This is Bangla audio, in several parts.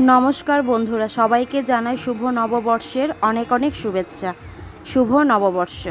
নমস্কার বন্ধুরা সবাইকে জানাই শুভ নববর্ষের অনেক অনেক শুভেচ্ছা। শুভ নববর্ষ।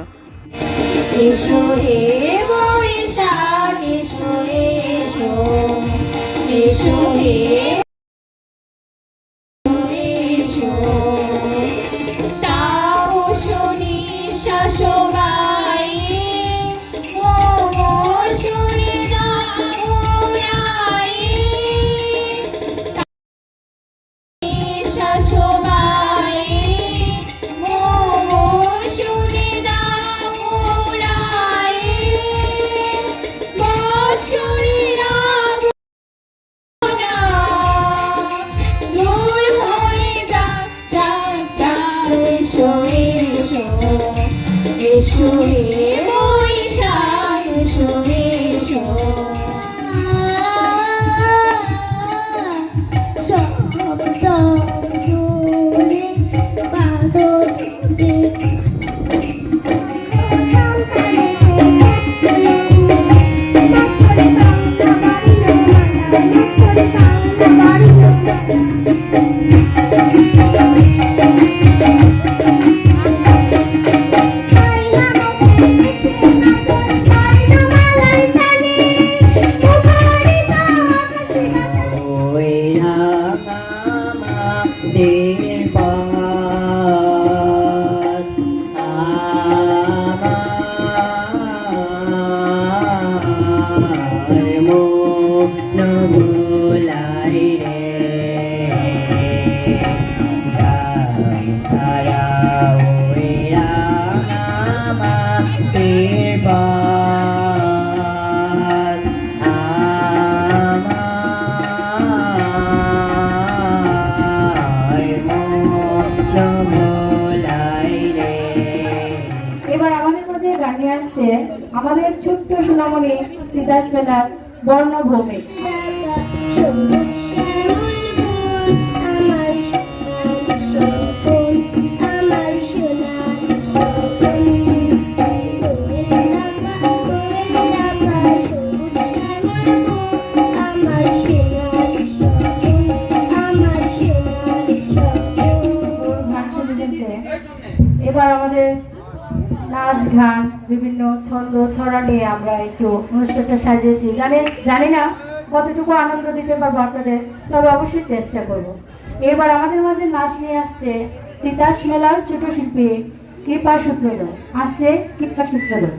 সোনামণি তিতাস মেলার বর্ণভূমি এবার আমাদের নাচ গান বিভিন্ন ছন্দ, ছড়া নিয়ে আমরা একটু অনুষ্ঠানটা সাজিয়েছি। জানেন, জানি না কতটুকু আনন্দ দিতে পারব আপনাদের, তবে অবশ্যই চেষ্টা করব। এবার আমাদের মাঝে নাচ নিয়ে আসছে তিতাস মেলার ছোট শিল্পী কৃপা সূত্রধর আসছে কৃপা সূত্রধর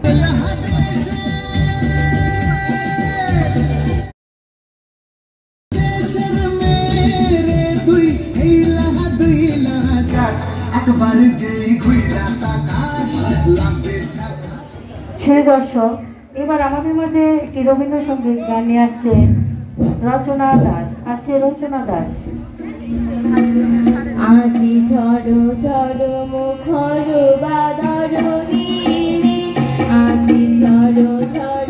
সেই দর্শক এবার আমাদের মাঝে একটি রবীন্দ্রসঙ্গীত গান নিয়ে আসছে রচনা দাস। আসছে রচনা দাস। আজি ঝড়ো ঝড়ো মুখর বাদর দিনে আজি ঝড়ো ঝড়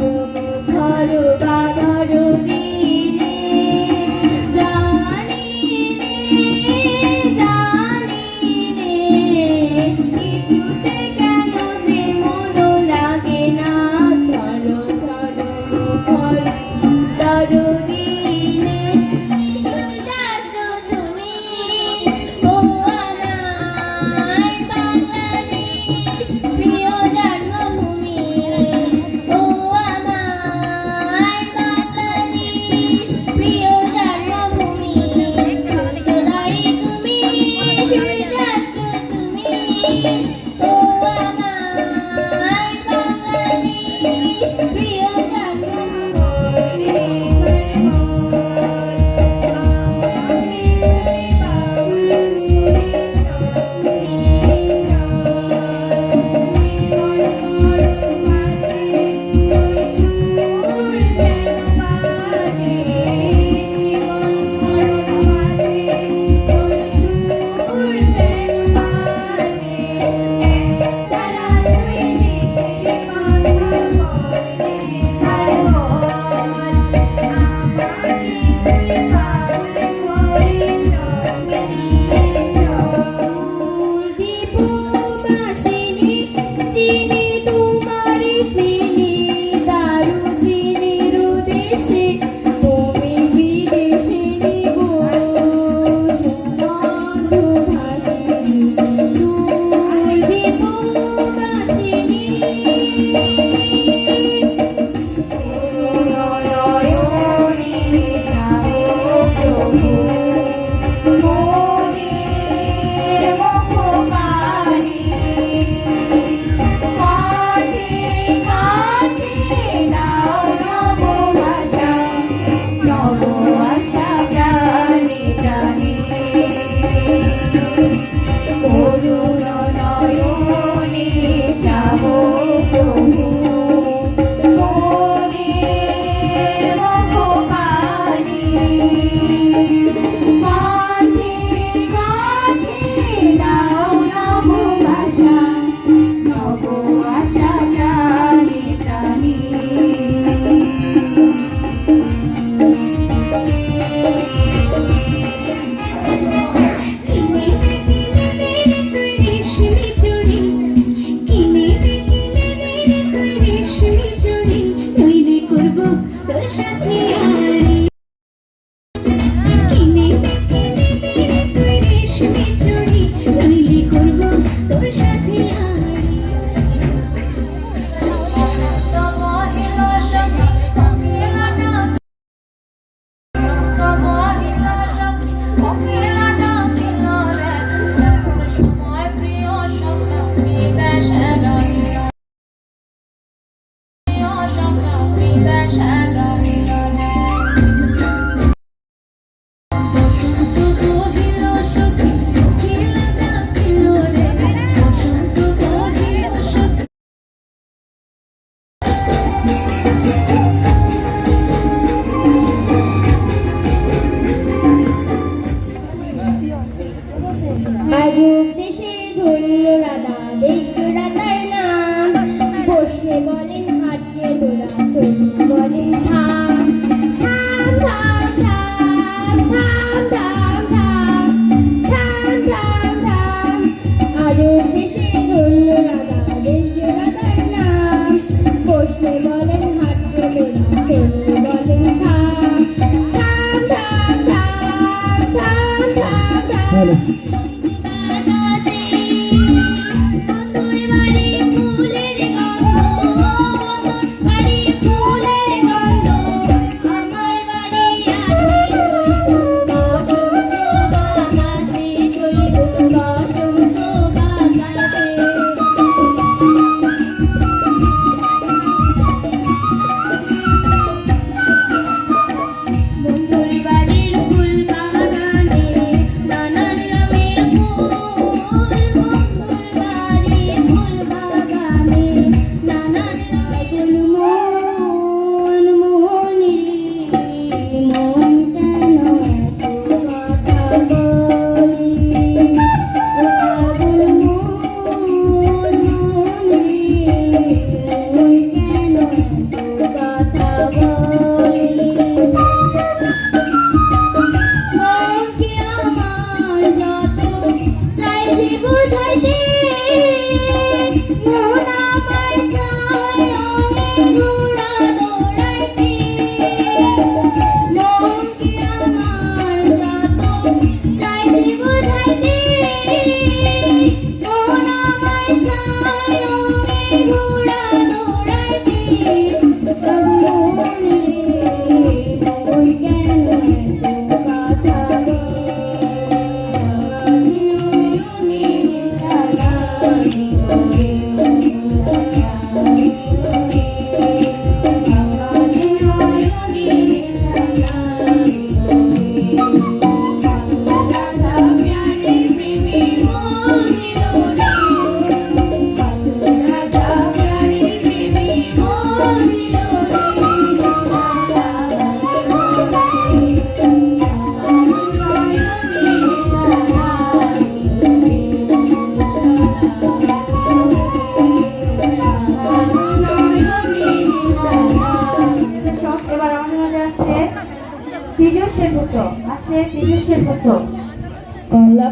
Thank you.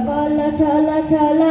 কল চল চল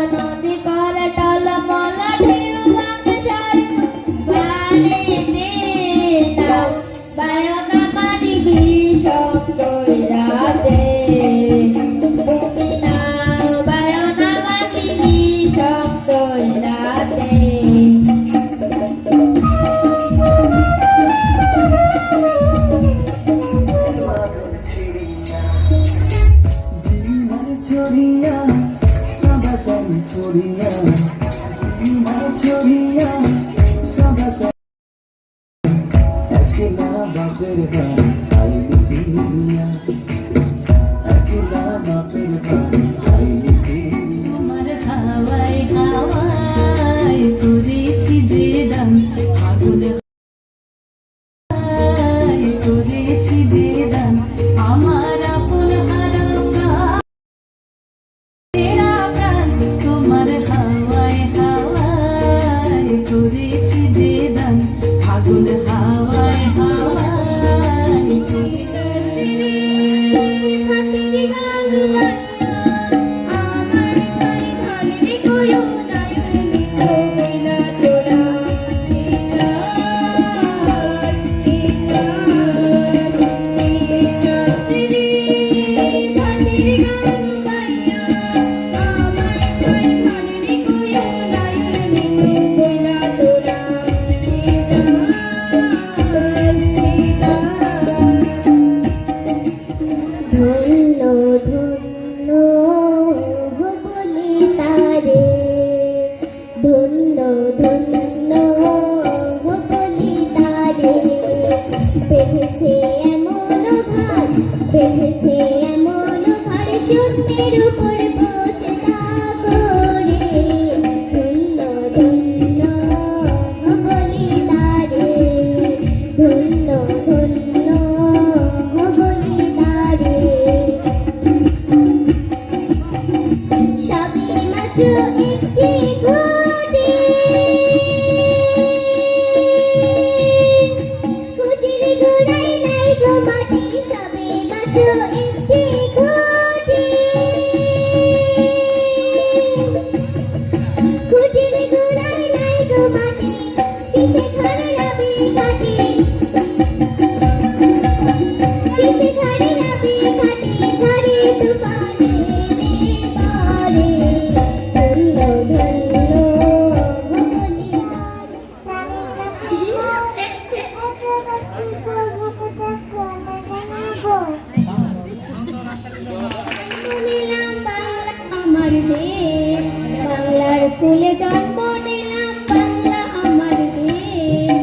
কোলে জন্ম নিলাম বাংলা আমার দেশ।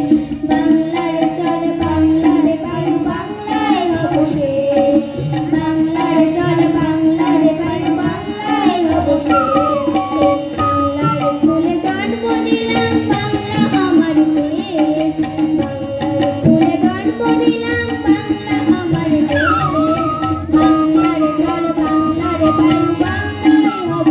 বাংলার চর বাংলার বায়ু বাংলায় হব শেষ। বাংলার চর বাংলার বায়ু বাংলায় হব শেষ। বাংলার কোলে জন্ম নিলাম বাংলা আমার দেশ। বাংলার কোলে জন্ম নিলাম বাংলা আমার দেশ। বাংলার চর বাংলার বায়ু বাংলায় হব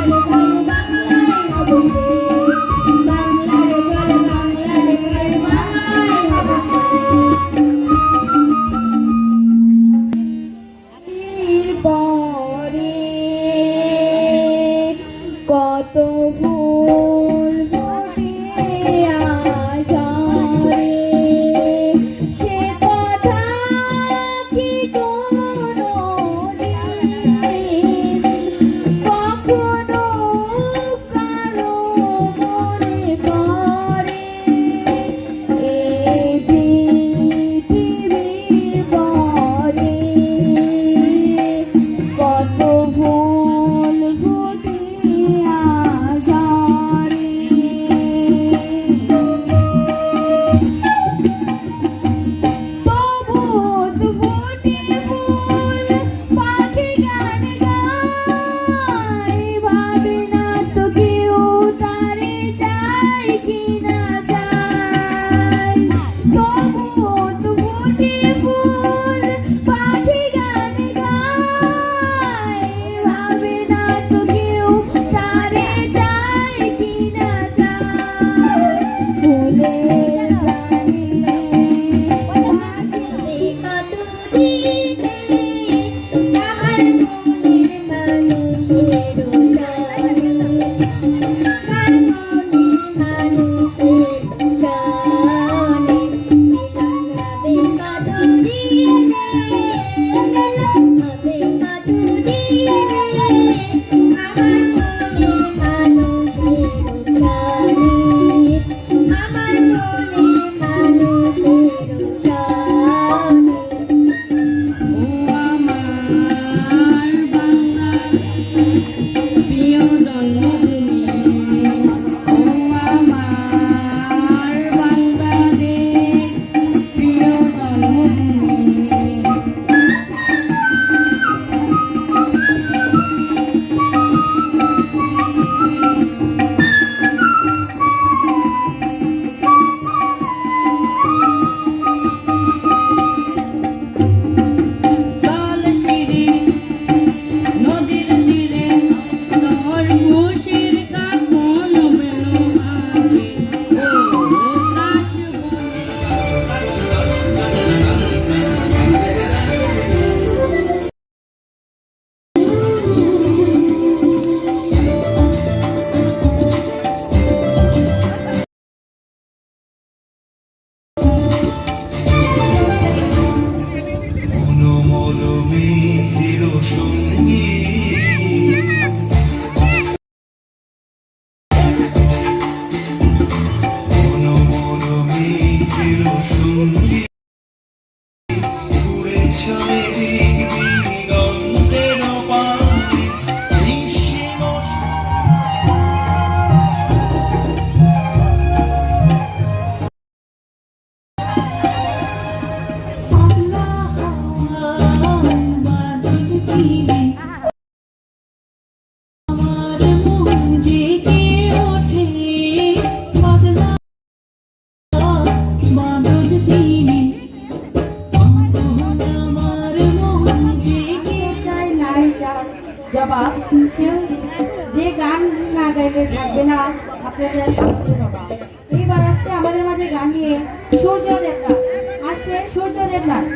Thank you. coming আপনাদের এইবার আসছে আমাদের মাঝে গান সূর্য দেবনাথ আসছে সূর্য দেবনাথ